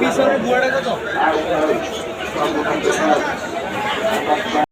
পিছনে বুয়াটা কত?